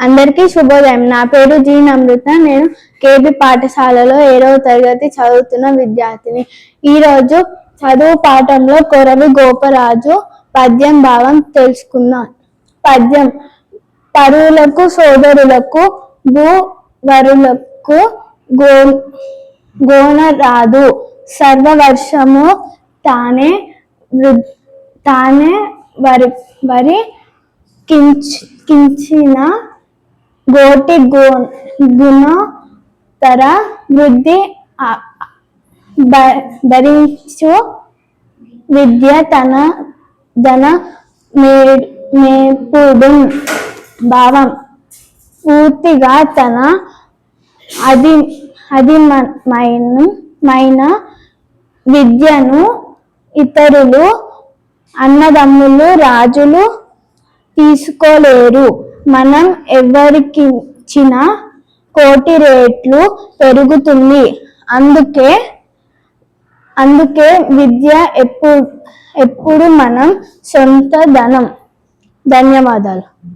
అందరికీ శుభోదయం. నా పేరు జీ అమృత నేను కేబి పాఠశాలలో ఏడవ తరగతి చదువుతున్న విద్యార్థిని. ఈరోజు చదువు పాఠంలో కొరవి గోపరాజు పద్యం భావం తెలుసుకుందాం. పద్యం. పరువులకు సోదరులకు భూ వరులకు గో గోన రాదు సర్వవర్షము తానే వృ- తానే వరి వరి కించి కించిన గోటి గు గుణోత్తర వృద్ధి భ- భరించు విద్య తన ధన మే- మేపుడు భావం. పూర్తిగా తన అది అధిమైన విద్యను ఇతరులు అన్నదమ్ములు రాజులు తీసుకోలేరు. మనం ఎవరికిచ్చిన కోటి రేట్లు పెరుగుతుంది. అందుకే అందుకే విద్య ఎప్పుడు ఎప్పుడు మనం సొంత ధనం. ధన్యవాదాలు.